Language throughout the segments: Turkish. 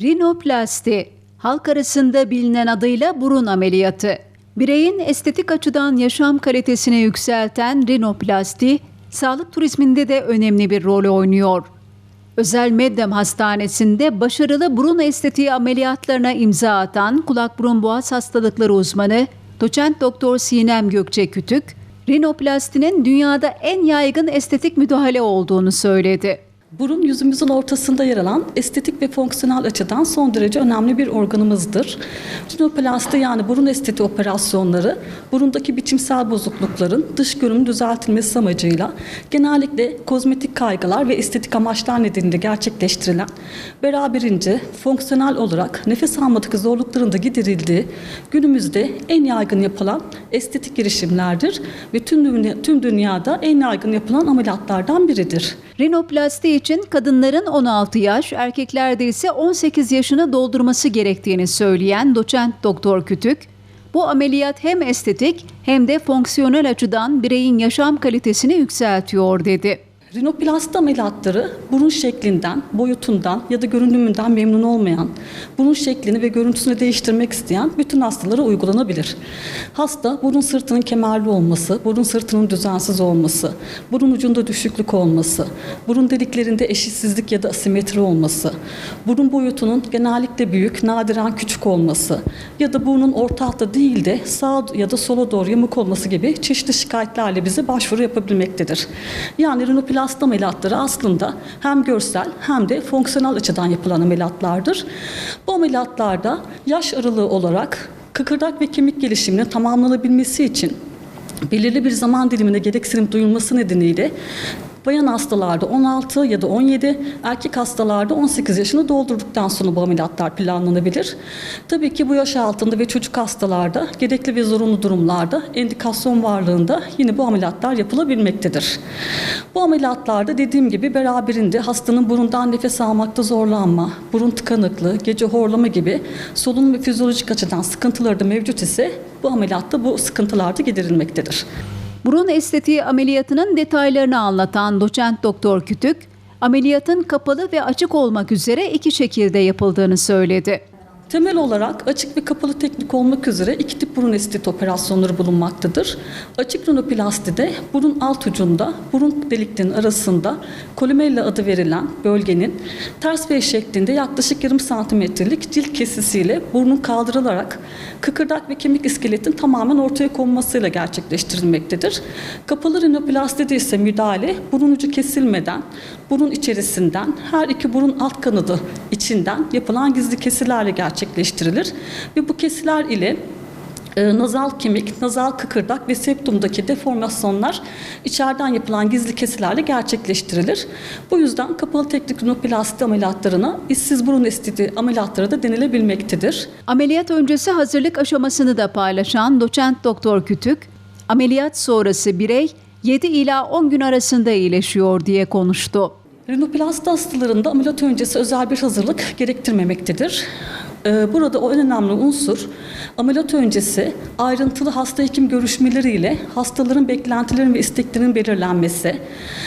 Rinoplasti, halk arasında bilinen adıyla burun ameliyatı. Bireyin estetik açıdan yaşam kalitesini yükselten rinoplasti, sağlık turizminde de önemli bir rol oynuyor. Özel Meddem Hastanesi'nde başarılı burun estetiği ameliyatlarına imza atan kulak burun boğaz hastalıkları uzmanı doçent doktor Sinem Gökçe Kütük, rinoplastinin dünyada en yaygın estetik müdahale olduğunu söyledi. Burun yüzümüzün ortasında yer alan estetik ve fonksiyonel açıdan son derece önemli bir organımızdır. Rinoplasti yani burun estetiği operasyonları burundaki biçimsel bozuklukların dış görünüm düzeltilmesi amacıyla genellikle kozmetik kaygılar ve estetik amaçlar nedeniyle gerçekleştirilen beraberince fonksiyonel olarak nefes almadaki zorlukların da giderildiği günümüzde en yaygın yapılan estetik girişimlerdir ve tüm, dünya, tüm dünyada en yaygın yapılan ameliyatlardan biridir. Rinoplasti için kadınların 16 yaş, erkeklerde ise 18 yaşını doldurması gerektiğini söyleyen doçent doktor Kütük, bu ameliyat hem estetik hem de fonksiyonel açıdan bireyin yaşam kalitesini yükseltiyor dedi. Rinoplasti ameliyatları burun şeklinden, boyutundan ya da görünümünden memnun olmayan, burun şeklini ve görüntüsünü değiştirmek isteyen bütün hastalara uygulanabilir. Hasta burun sırtının kemerli olması, burun sırtının düzensiz olması, burun ucunda düşüklük olması, burun deliklerinde eşitsizlik ya da asimetri olması, burun boyutunun genellikle büyük, nadiren küçük olması ya da burnun orta hatta değil de sağa ya da sola doğru yamuk olması gibi çeşitli şikayetlerle bize başvuru yapabilmektedir. Yani rinoplasti plasti ameliyatları aslında hem görsel hem de fonksiyonel açıdan yapılan ameliyatlardır. Bu ameliyatlarda yaş aralığı olarak kıkırdak ve kemik gelişiminin tamamlanabilmesi için belirli bir zaman dilimine gereksinim duyulması nedeniyle Bayan hastalarda 16 ya da 17, erkek hastalarda 18 yaşını doldurduktan sonra bu ameliyatlar planlanabilir. Tabii ki bu yaş altında ve çocuk hastalarda gerekli ve zorunlu durumlarda endikasyon varlığında yine bu ameliyatlar yapılabilmektedir. Bu ameliyatlarda dediğim gibi beraberinde hastanın burundan nefes almakta zorlanma, burun tıkanıklığı, gece horlama gibi solunum ve fizyolojik açıdan sıkıntıları da mevcut ise bu ameliyatta bu sıkıntılar da giderilmektedir. Burun estetiği ameliyatının detaylarını anlatan doçent doktor Kütük, ameliyatın kapalı ve açık olmak üzere iki şekilde yapıldığını söyledi. Temel olarak açık ve kapalı teknik olmak üzere iki tip burun esteti operasyonları bulunmaktadır. Açık rinoplastide burun alt ucunda, burun deliklerinin arasında kolumella adı verilen bölgenin ters V şeklinde yaklaşık yarım santimetrelik cilt kesisiyle burnun kaldırılarak kıkırdak ve kemik iskeletin tamamen ortaya konmasıyla gerçekleştirilmektedir. Kapalı rinoplastide ise müdahale burun ucu kesilmeden burun içerisinden her iki burun alt kanadı içinden yapılan gizli kesilerle gerçekleştirilir ve bu kesiler ile e, nazal kemik, nazal kıkırdak ve septumdaki deformasyonlar içeriden yapılan gizli kesilerle gerçekleştirilir. Bu yüzden kapalı teknik rinoplasti ameliyatlarına işsiz burun estetiği ameliyatları da denilebilmektedir. Ameliyat öncesi hazırlık aşamasını da paylaşan doçent doktor Kütük, ameliyat sonrası birey 7 ila 10 gün arasında iyileşiyor diye konuştu. Rinoplasti hastalarında ameliyat öncesi özel bir hazırlık gerektirmemektedir. Burada o en önemli unsur ameliyat öncesi ayrıntılı hasta hekim görüşmeleriyle hastaların beklentilerinin ve isteklerinin belirlenmesi,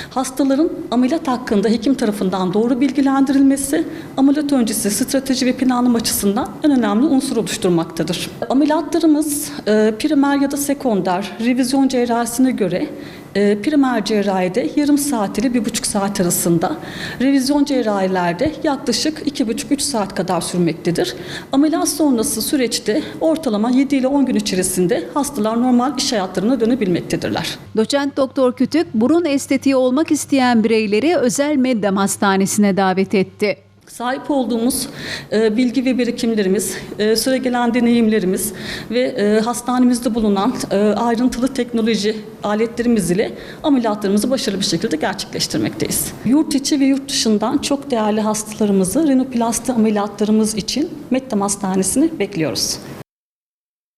hastaların ameliyat hakkında hekim tarafından doğru bilgilendirilmesi, ameliyat öncesi strateji ve planlama açısından en önemli unsur oluşturmaktadır. Ameliyatlarımız primer ya da sekonder revizyon cerrahisine göre e, primer cerrahide yarım saat ile bir buçuk saat arasında, revizyon cerrahilerde yaklaşık iki buçuk üç saat kadar sürmektedir. Ameliyat sonrası süreçte ortalama 7 ile 10 gün içerisinde hastalar normal iş hayatlarına dönebilmektedirler. Doçent Doktor Kütük, burun estetiği olmak isteyen bireyleri özel Meddem Hastanesi'ne davet etti. Sahip olduğumuz e, bilgi ve birikimlerimiz, e, süregelen deneyimlerimiz ve e, hastanemizde bulunan e, ayrıntılı teknoloji aletlerimiz ile ameliyatlarımızı başarılı bir şekilde gerçekleştirmekteyiz. Yurt içi ve yurt dışından çok değerli hastalarımızı rinoplasti ameliyatlarımız için Mettem Hastanesi'ni bekliyoruz.